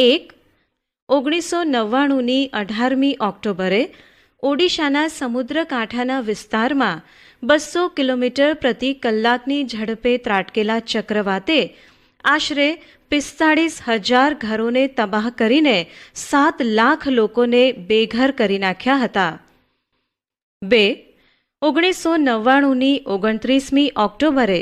એક, ઓગણીસો નવ્વાણુંની અઢારમી ઓક્ટોબરે ઓડિશાના સમુદ્રકાંઠાના વિસ્તારમાં બસો કિલોમીટર પ્રતિ કલાકની ઝડપે ત્રાટકેલા ચક્રવાતે આશરે પિસ્તાળીસ હજાર ઘરોને તબાહ કરીને સાત લાખ લોકોને બેઘર કરી નાખ્યા હતા. બે, ઓગણીસો નવ્વાણુંની ઓગણત્રીસમી ઓક્ટોબરે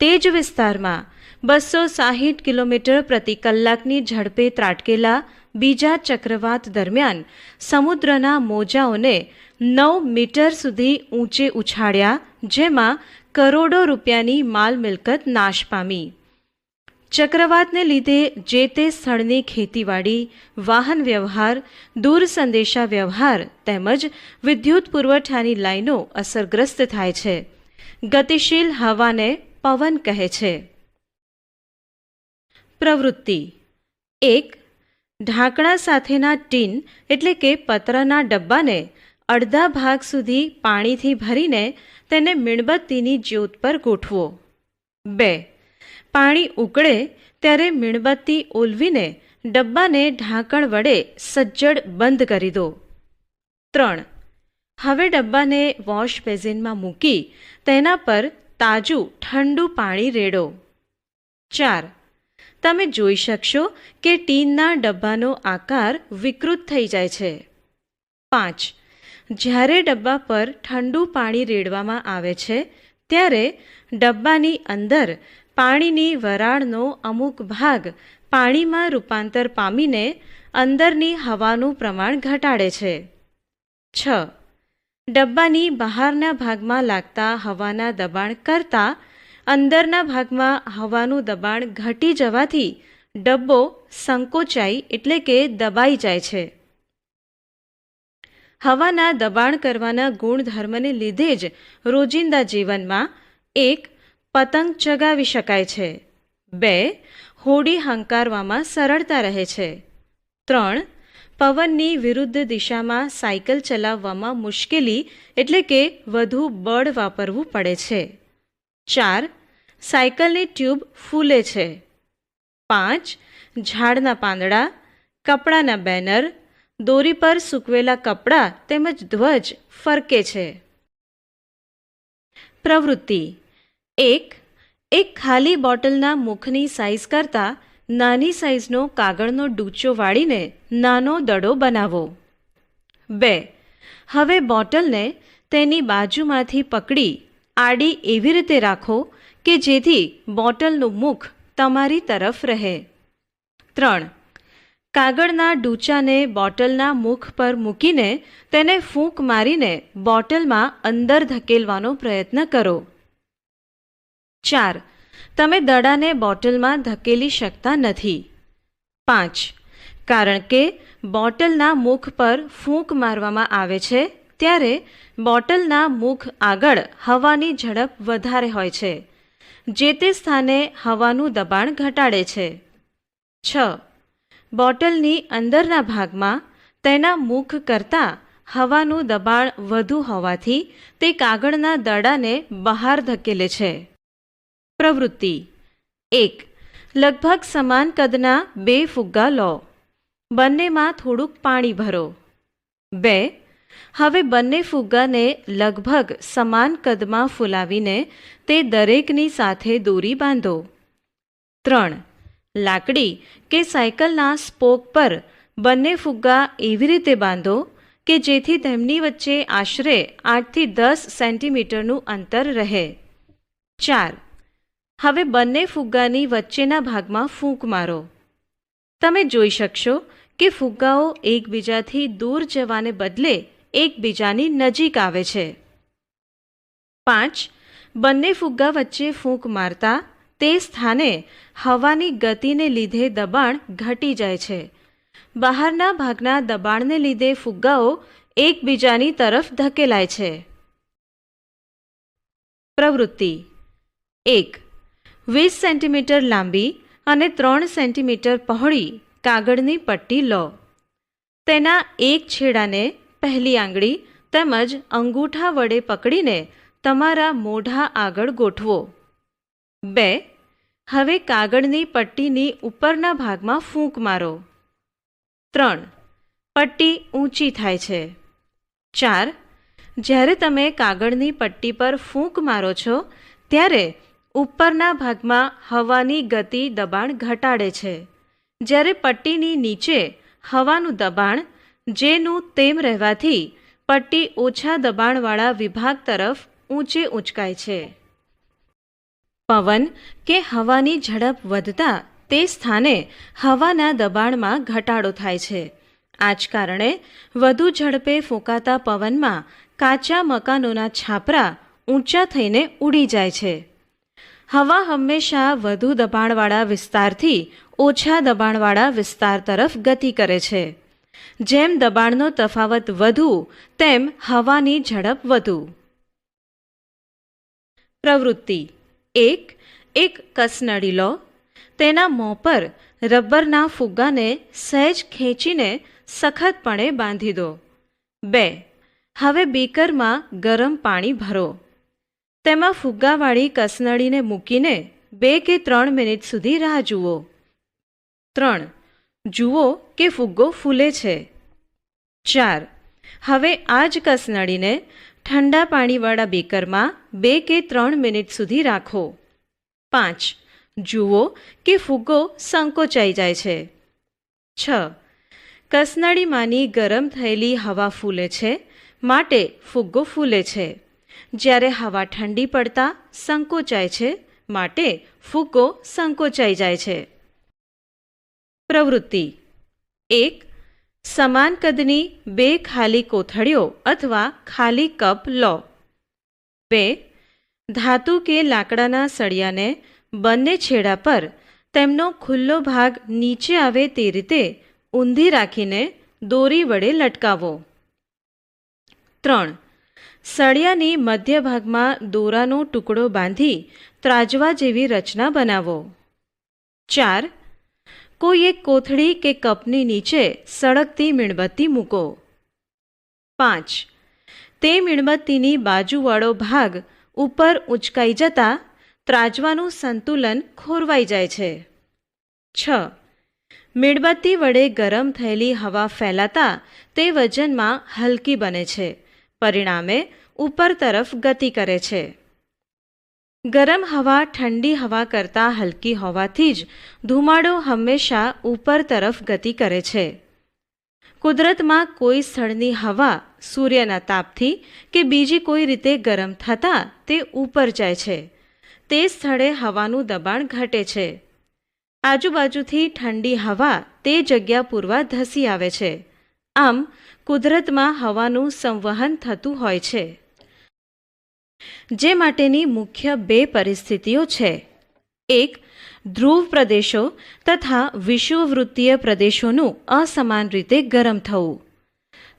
તે જ વિસ્તારમાં બસો સાહીઠ કિલોમીટર પ્રતિ કલાકની ઝડપે ત્રાટકેલા બીજા ચક્રવાત દરમિયાન સમુદ્રના મોજાઓને નવ મીટર સુધી ઊંચે ઉછાળ્યા, જેમાં કરોડો રૂપિયાની માલ મિલકત નાશ પામી. ચક્રવાતને લીધે જે તે સ્થળની ખેતીવાડી, વાહન વ્યવહાર, દૂર સંદેશા વ્યવહાર તેમજ વિદ્યુત પુરવઠાની લાઈનો અસરગ્રસ્ત થાય છે. ગતિશીલ હવાને પવન કહે છે. પ્રવૃત્તિ. એક, ઢાંકણા સાથેના ટીન એટલે કે પતરાના ડબ્બાને અડધા ભાગ સુધી પાણીથી ભરીને તેને મીણબત્તીની જ્યોત પર ગોઠવો. બે, પાણી ઉકળે ત્યારે મીણબત્તી ઓલવીને ડબ્બાને ઢાંકણ વડે સજ્જડ બંધ કરી દો. ત્રણ, હવે ડબ્બાને વોશ બેઝિનમાં મૂકી તેના પર તાજું ઠંડુ પાણી રેડો. ચાર તમે જોઈ શકશો કે ટીનના ડબ્બાનો આકાર વિકૃત થઈ જાય છે. પાંચ. જ્યારે ડબ્બા પર ઠંડુ પાણી રેડવામાં આવે છે, ત્યારે ડબ્બાની અંદર પાણીની વરાળનો અમુક ભાગ પાણીમાં રૂપાંતર પામીને અંદરની હવાનું પ્રમાણ ઘટાડે છે. છ. ડબ્બાની બહારના ભાગમાં લાગતા હવાના દબાણ કરતાં અંદરના ભાગમાં હવાનું દબાણ ઘટી જવાથી ડબ્બો સંકોચાઈ એટલે કે દબાઈ જાય છે. હવાના દબાણ કરવાના ગુણધર્મને લીધે જ રોજિંદા જીવનમાં એક પતંગ ચગાવી શકાય છે. બે, હોડી હંકારવામાં સરળતા રહે છે. ત્રણ, પવનની વિરુદ્ધ દિશામાં સાયકલ ચલાવવામાં મુશ્કેલી એટલે કે વધુ બળ વાપરવું પડે છે. ચાર સાયકલની ટ્યુબ ફૂલે છે. પાંચ, ઝાડના પાંદડા, કપડાના બેનર, દોરી પર સૂકવેલા કપડાં તેમજ ધ્વજ ફરકે છે. પ્રવૃત્તિ. એક એક ખાલી બોટલના મુખની સાઇઝ કરતાં નાની સાઇઝનો કાગળનો ડૂચો વાળીને નાનો દડો બનાવો. બે, હવે બોટલને તેની બાજુમાંથી પકડી આડી એવી રીતે રાખો કે જેથી બોટલનું મુખ તમારી તરફ રહે. ત્રણ. કાગળના ડૂચાને બોટલના મુખ પર મૂકીને તેને ફૂંક મારીને બોટલમાં અંદર ધકેલવાનો પ્રયત્ન કરો. ચાર. તમે દડાને બોટલમાં ધકેલી શકતા નથી. પાંચ. કારણ કે બોટલના મુખ પર ફૂંક મારવામાં આવે છે, ત્યારે બોટલના મુખ આગળ હવાની ઝડપ વધારે હોય છે. જે તે સ્થાને હવાનું દબાણ ઘટાડે છે. છ. બોટલની અંદરના ભાગમાં તેના મુખ કરતાં હવાનું દબાણ વધુ હોવાથી તે કાગળના દડાને બહાર ધકેલે છે. પ્રવૃત્તિ. એક. લગભગ સમાન કદના બે ફુગ્ગા લો. બંનેમાં થોડુંક પાણી ભરો. બે. હવે બંને ફુગ્ગાને લગભગ સમાન કદમાં ફૂલાવીને તે દરેકની સાથે દોરી બાંધો. ત્રણ, લાકડી કે સાયકલના સ્પોક પર બંને ફુગ્ગા એવી રીતે બાંધો કે જેથી તેમની વચ્ચે આશરે આઠથી દસ સેન્ટીમીટરનું અંતર રહે. ચાર, હવે બંને ફુગ્ગાની વચ્ચેના ભાગમાં ફૂંક મારો. તમે જોઈ શકશો કે ફુગ્ગાઓ એકબીજાથી દૂર જવાને બદલે એકબીજાની નજીક આવે છે. પાંચ, બંને ફુગ્ગા વચ્ચે ફૂંક મારતા તે સ્થાને હવાની ગતિને લીધે દબાણ ઘટી જાય છે. બહારના ભાગના દબાણને લીધે ફુગ્ગાઓ એકબીજાની તરફ ધકેલાય છે. પ્રવૃત્તિ એક, વીસ સેન્ટીમીટર લાંબી અને ત્રણ સેન્ટીમીટર પહોળી કાગળની પટ્ટી લો. તેના એક છેડાને પહેલી આંગળી તેમજ અંગૂઠા વડે પકડીને તમારા મોઢા આગળ ગોઠવો. બે, હવે કાગળની પટ્ટીની ઉપરના ભાગમાં ફૂંક મારો. ત્રણ, પટ્ટી ઊંચી થાય છે. ચાર, જ્યારે તમે કાગળની પટ્ટી પર ફૂંક મારો છો, ત્યારે ઉપરના ભાગમાં હવાની ગતિ દબાણ ઘટાડે છે. જ્યારે પટ્ટીની નીચે હવાનું દબાણ જેનું તેમ રહેવાથી પટ્ટી ઓછા દબાણવાળા વિભાગ તરફ ઊંચે ઉંચકાય છે. પવન કે હવાની ઝડપ વધતા તે સ્થાને હવાના દબાણમાં ઘટાડો થાય છે. આ જ કારણે વધુ ઝડપે ફૂંકાતા પવનમાં કાચા મકાનોના છાપરા ઊંચા થઈને ઉડી જાય છે. હવા હંમેશા વધુ દબાણવાળા વિસ્તારથી ઓછા દબાણવાળા વિસ્તાર તરફ ગતિ કરે છે. જેમ દબાણનો તફાવત વધુ, તેમ હવાની ઝડપ વધુ. પ્રવૃત્તિ. એક એક કસનળી લો. તેના મોં પર રબરના ફુગ્ગાને સહેજ ખેંચીને સખતપણે બાંધી દો. બે, હવે બીકરમાં ગરમ પાણી ભરો. તેમાં ફુગ્ગાવાળી કસનળીને મૂકીને બે કે ત્રણ મિનિટ સુધી રાહ જુઓ. ત્રણ જુઓ કે ફુગ્ગો ફૂલે છે. ચાર. હવે આ જ કસનળીને ઠંડા પાણીવાળા બેકરમાં બે કે ત્રણ મિનિટ સુધી રાખો. પાંચ. જુઓ કે ફુગ્ગો સંકોચાઈ જાય છે. છ. કસનળીમાંની ગરમ થયેલી હવા ફૂલે છે, માટે ફુગ્ગો ફૂલે છે. જ્યારે હવા ઠંડી પડતા સંકોચાય છે, માટે ફુગ્ગો સંકોચાઈ જાય છે. પ્રવૃત્તિ. એક, સમાન કદની બે ખાલી કોથળીઓ અથવા ખાલી કપ લો. બે, ધાતુ કે લાકડાના સળિયાને બંને છેડા પર તેમનો ખુલ્લો ભાગ નીચે આવે તે રીતે ઊંધી રાખીને દોરી વડે લટકાવો. ત્રણ, સળિયાની મધ્ય ભાગમાં દોરાનો ટુકડો બાંધી ત્રાજવા જેવી રચના બનાવો. ચાર કોઈ એક કોથળી કે કપની નીચે સળગતી મીણબત્તી મૂકો. પાંચ. તે મીણબત્તીની બાજુવાળો ભાગ ઉપર ઉંચકાઈ જતા ત્રાજવાનું સંતુલન ખોરવાઈ જાય છે. છ. મીણબત્તી વડે ગરમ થયેલી હવા ફેલાતા તે વજનમાં હલકી બને છે. પરિણામે ઉપર તરફ ગતિ કરે છે. ગરમ હવા, ઠંડી હવા કરતાં હલકી હોવાથી જ ધુમાડો હંમેશા ઉપર તરફ ગતિ કરે છે. કુદરતમાં કોઈ સ્થળની હવા સૂર્યના તાપથી કે બીજી કોઈ રીતે ગરમ થતાં તે ઉપર જાય છે. તે સ્થળે હવાનું દબાણ ઘટે છે. આજુબાજુથી ઠંડી હવા તે જગ્યા પૂરવા ધસી આવે છે. આમ, કુદરતમાં હવાનું સંવહન થતું હોય છે. જે માટેની મુખ્ય બે પરિસ્થિતિઓ છે. એક, ધ્રુવ પ્રદેશો તથા વિષુવવૃત્તીય પ્રદેશોનું અસમાન રીતે ગરમ થવું.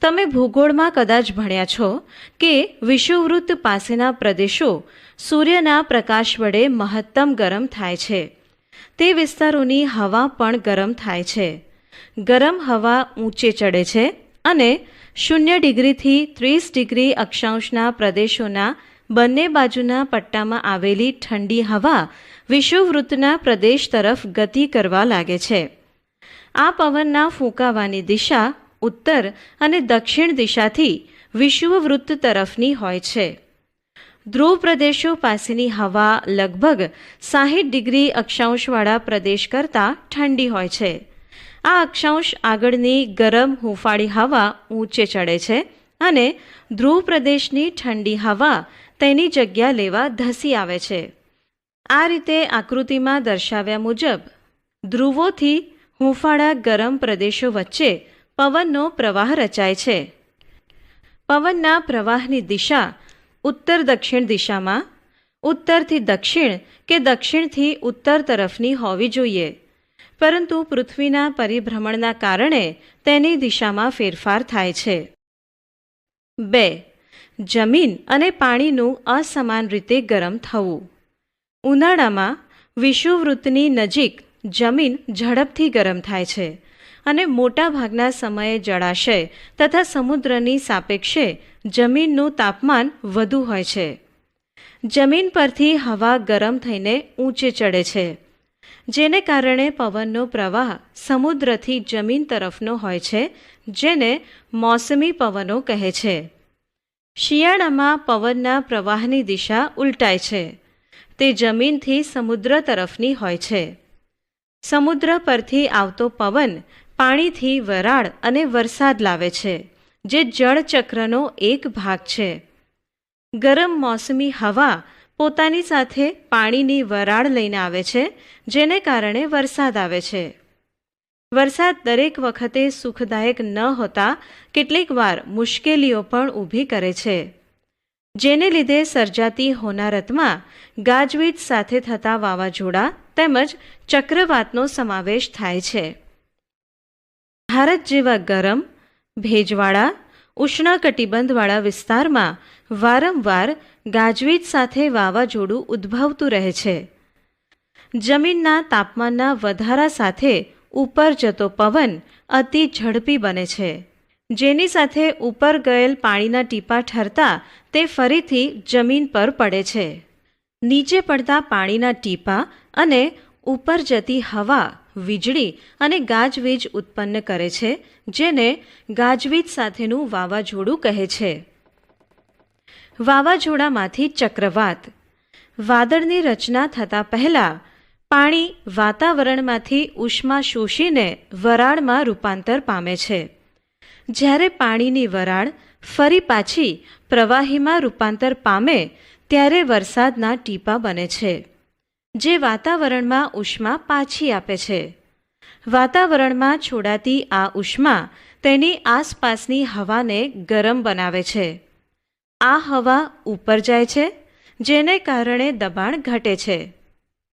તમે ભૂગોળમાં કદાચ ભણ્યા છો કે વિષુવવૃત્ત પાસેના પ્રદેશો સૂર્યના પ્રકાશ વડે મહત્તમ ગરમ થાય છે. તે વિસ્તારોની હવા પણ ગરમ થાય છે. ગરમ હવા ઊંચે ચડે છે અને શૂન્ય ડિગ્રીથી ત્રીસ ડિગ્રી અક્ષાંશના પ્રદેશોના બંને બાજુના પટ્ટામાં આવેલી ઠંડી હવા વિષુવવૃત્તના પ્રદેશ તરફ ગતિ કરવા લાગે છે. આ પવનના ફૂંકાવાની દિશા ઉત્તર અને દક્ષિણ દિશાથી વિષુવવૃત્ત તરફની હોય છે. ધ્રુવ પ્રદેશો પાસેની હવા લગભગ સાહીઠ ડિગ્રી અક્ષાંશવાળા પ્રદેશ કરતાં ઠંડી હોય છે. આ અક્ષાંશ આગળની ગરમ હૂંફાળી હવા ઊંચે ચડે છે અને ધ્રુવ પ્રદેશની ઠંડી હવા તેની જગ્યા લેવા ધસી આવે છે. આ રીતે આકૃતિમાં દર્શાવ્યા મુજબ, ધ્રુવોથી હૂંફાળા ગરમ પ્રદેશો વચ્ચે પવનનો પ્રવાહ રચાય છે. પવનના પ્રવાહની દિશા ઉત્તર દક્ષિણ દિશામાં, ઉત્તરથી દક્ષિણ કે દક્ષિણથી ઉત્તર તરફની હોવી જોઈએ. પરંતુ પૃથ્વીના પરિભ્રમણના કારણે તેની દિશામાં ફેરફાર થાય છે. બે જમીન અને પાણીનું અસમાન રીતે ગરમ થવું. ઉનાળામાં વિષુવવૃત્તની નજીક જમીન ઝડપથી ગરમ થાય છે અને મોટાભાગના સમયે જળાશય તથા સમુદ્રની સાપેક્ષે જમીનનું તાપમાન વધુ હોય છે. જમીન પરથી હવા ગરમ થઈને ઊંચે ચડે છે, જેને કારણે પવનનો પ્રવાહ સમુદ્રથી જમીન તરફનો હોય છે, જેને મોસમી પવનો કહે છે. શિયાળામાં પવનના પ્રવાહની દિશા ઉલટાય છે. તે જમીનથી સમુદ્ર તરફની હોય છે. સમુદ્ર પરથી આવતો પવન પાણીથી વરાળ અને વરસાદ લાવે છે, જે જળચક્રનો એક ભાગ છે. ગરમ મોસમી હવા પોતાની સાથે પાણીની વરાળ લઈને આવે છે, જેને કારણે વરસાદ આવે છે. વરસાદ દરેક વખતે સુખદાયક ન હોતા કેટલીક વાર મુશ્કેલીઓ પણ ઊભી કરે છે. જેને લીધે સર્જાતી હોનારતમાં ગાજવીજ સાથે થતા વાવાઝોડા તેમજ ચક્રવાતનો સમાવેશ થાય છે. ભારત જેવા ગરમ, ભેજવાળા, ઉષ્ણકટિબંધવાળા વિસ્તારમાં વારંવાર ગાજવીજ સાથે વાવાઝોડું ઉદ્ભવતું રહે છે. જમીનના તાપમાનના વધારા સાથે ઉપર જતો પવન અતિ ઝડપી બને છે. જેની સાથે ઉપર ગયેલ પાણીના ટીપા ઠરતા તે ફરીથી જમીન પર પડે છે. નીચે પડતા પાણીના ટીપા અને ઉપર જતી હવા વીજળી અને ગાજવીજ ઉત્પન્ન કરે છે, જેને ગાજવીજ સાથેનું વાવાઝોડું કહે છે. વાવાઝોડામાંથી ચક્રવાત. વાદળની રચના થતાં પહેલાં પાણી વાતાવરણમાંથી ઉષ્મા શોષીને વરાળમાં રૂપાંતર પામે છે. જ્યારે પાણીની વરાળ ફરી પાછી પ્રવાહીમાં રૂપાંતર પામે, ત્યારે વરસાદના ટીપા બને છે, જે વાતાવરણમાં ઉષ્મા પાછી આપે છે. વાતાવરણમાં છોડાતી આ ઉષ્મા તેની આસપાસની હવાને ગરમ બનાવે છે. આ હવા ઉપર જાય છે, જેને કારણે દબાણ ઘટે છે.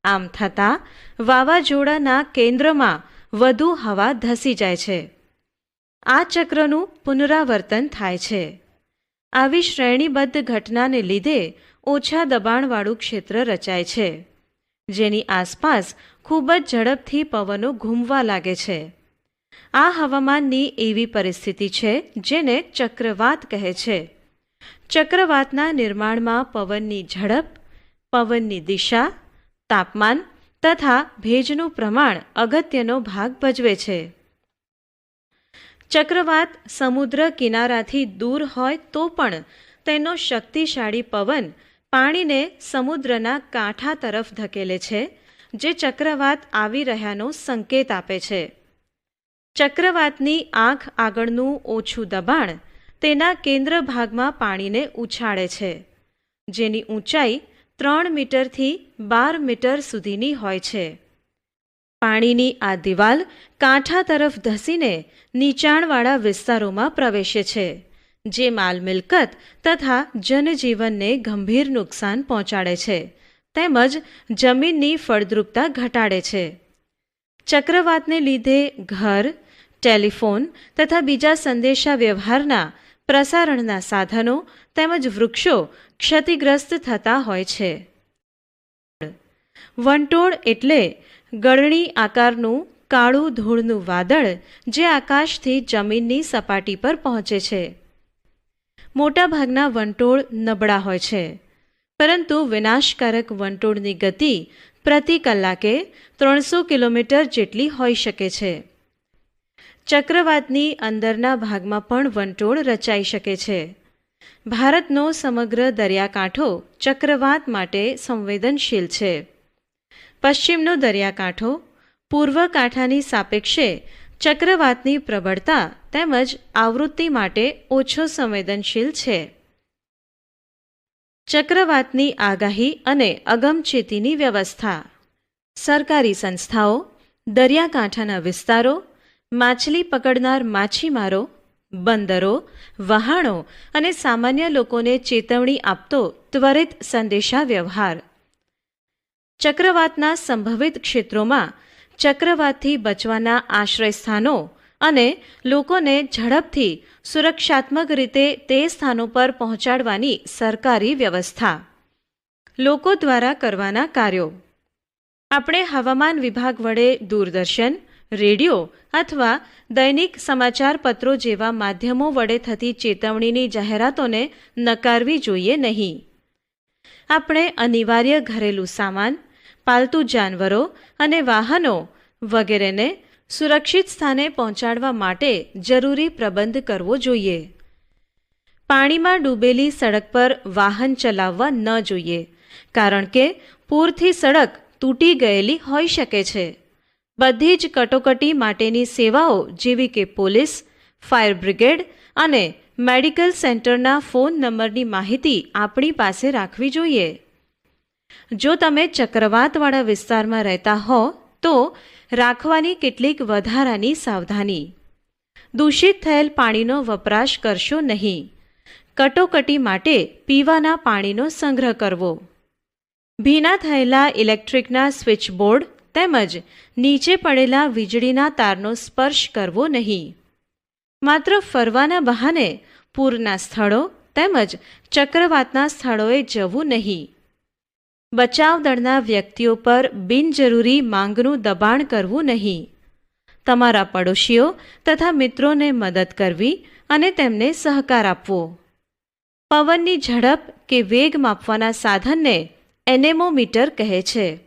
આમ થતાં વાવાઝોડાના કેન્દ્રમાં વધુ હવા ધસી જાય છે. આ ચક્રનું પુનરાવર્તન થાય છે. આવી શ્રેણીબદ્ધ ઘટનાને લીધે ઓછા દબાણવાળું ક્ષેત્ર રચાય છે. જેની આસપાસ ખૂબ જ ઝડપથી પવનો ઘૂમવા લાગે છે. આ હવામાનની એવી પરિસ્થિતિ છે જેને ચક્રવાત કહે છે. ચક્રવાતના નિર્માણમાં પવનની ઝડપ, પવનની દિશા તાપમાન તથા ભેજનું પ્રમાણ અગત્યનો ભાગ ભજવે છે. ચક્રવાત સમુદ્ર કિનારાથી દૂર હોય તો પણ તેનો શક્તિશાળી પવન પાણીને સમુદ્રના કાંઠા તરફ ધકેલે છે, જે ચક્રવાત આવી રહ્યાનો સંકેત આપે છે. ચક્રવાતની આંખ આગળનું ઓછું દબાણ તેના કેન્દ્ર ભાગમાં પાણીને ઉછાળે છે. જેની ઊંચાઈ ત્રણ મીટરથી બાર મીટર સુધીની હોય છે. પાણીની આ દિવાલ કાંઠા તરફ ધસીને નીચાણવાળા વિસ્તારોમાં પ્રવેશે છે, જે માલ મિલકત તથા જનજીવનને ગંભીર નુકસાન પહોંચાડે છે, તેમજ જમીનની ફળદ્રુપતા ઘટાડે છે. ચક્રવાતને લીધે ઘર, ટેલિફોન તથા બીજા સંદેશા વ્યવહારના પ્રસારણના સાધનો તેમજ વૃક્ષો ક્ષતિગ્રસ્ત થતા હોય છે. વંટોળ એટલે ગળણી આકારનું કાળું ધૂળનું વાદળ જે આકાશથી જમીનની સપાટી પર પહોંચે છે. મોટાભાગના વંટોળ નબળા હોય છે, પરંતુ વિનાશકારક વંટોળની ગતિ પ્રતિ કલાકે ત્રણસો કિલોમીટર જેટલી હોઈ શકે છે. ચક્રવાતની અંદરના ભાગમાં પણ વંટોળ રચાઈ શકે છે. ભારતનો સમગ્ર દરિયાકાંઠો ચક્રવાત માટે સંવેદનશીલ છે. પશ્ચિમનો દરિયાકાંઠો પૂર્વ કાંઠાની સાપેક્ષે ચક્રવાતની પ્રબળતા તેમજ આવૃત્તિ માટે ઓછો સંવેદનશીલ છે. ચક્રવાતની આગાહી અને અગમચેતીની વ્યવસ્થા. સરકારી સંસ્થાઓ, દરિયાકાંઠાના વિસ્તારો માછલી પકડનાર માછીમારો, બંદરો, વહાણો અને સામાન્ય લોકોને ચેતવણી આપતો ત્વરિત સંદેશા વ્યવહાર ચક્રવાતના સંભવિત ક્ષેત્રોમાં ચક્રવાતથી બચવાના આશ્રય સ્થાનો અને લોકોને ઝડપથી સુરક્ષાત્મક રીતે તે સ્થાનો પર પહોંચાડવાની સરકારી વ્યવસ્થા. લોકો દ્વારા કરવાના કાર્યો. આપણે હવામાન વિભાગ વડે દૂરદર્શન, રેડિયો અથવા દૈનિક સમાચાર પત્રો જેવા માધ્યમો વડે થતી ચેતવણીની જાહેરાતોને નકારવી જોઈએ નહીં. આપણે અનિવાર્ય ઘરેલું સામાન, પાલતુ જાનવરો અને વાહનો વગેરેને સુરક્ષિત સ્થાને પહોંચાડવા માટે જરૂરી પ્રબંધ કરવો જોઈએ. પાણીમાં ડૂબેલી સડક પર વાહન ચલાવવા ન જોઈએ, કારણ કે પૂરથી સડક તૂટી ગયેલી હોઈ શકે છે. બધી જ કટોકટી માટેની સેવાઓ જેવી કે પોલીસ, ફાયર બ્રિગેડ અને મેડિકલ સેન્ટરના ફોન નંબરની માહિતી આપણી પાસે રાખવી જોઈએ. જો તમે ચક્રવાતવાળા વિસ્તારમાં રહેતા હો, તો રાખવાની કેટલીક વધારાની સાવધાની. દૂષિત થયેલ પાણીનો વપરાશ કરશો નહીં. કટોકટી માટે પીવાના પાણીનો સંગ્રહ કરવો. ભીના થયેલા ઇલેક્ટ્રિકના સ્વિચબોર્ડ તેમજ નીચે પડેલા વીજળીના તારનો સ્પર્શ કરવો નહીં. માત્ર ફરવાના બહાને પૂરના સ્થળો તેમજ ચક્રવાતના સ્થળોએ જવું નહીં. બચાવ દળના વ્યક્તિઓ પર બિનજરૂરી માંગનું દબાણ કરવું નહીં. તમારા પડોશીઓ તથા મિત્રોને મદદ કરવી અને તેમને સહકાર આપવો. પવનની ઝડપ કે વેગ માપવાના સાધનને એનેમોમીટર કહે છે.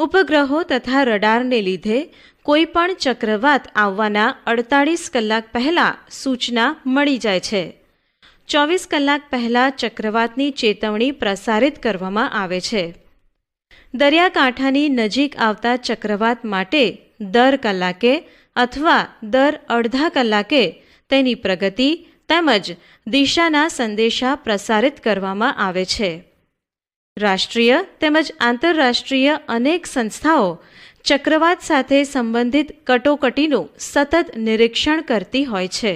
ઉપગ્રહો તથા રડારને લીધે કોઈ પણ ચક્રવાત આવવાના અડતાળીસ કલાક પહેલાં સૂચના મળી જાય છે. ચોવીસ કલાક પહેલાં ચક્રવાતની ચેતવણી પ્રસારિત કરવામાં આવે છે. દરિયાકાંઠાની નજીક આવતા ચક્રવાત માટે દર કલાકે અથવા દર અડધા કલાકે તેની પ્રગતિ તેમજ દિશાના સંદેશા પ્રસારિત કરવામાં આવે છે. રાષ્ટ્રીય તેમજ આંતરરાષ્ટ્રીય અનેક સંસ્થાઓ ચક્રવાત સાથે સંબંધિત કટોકટીનું સતત નિરીક્ષણ કરતી હોય છે.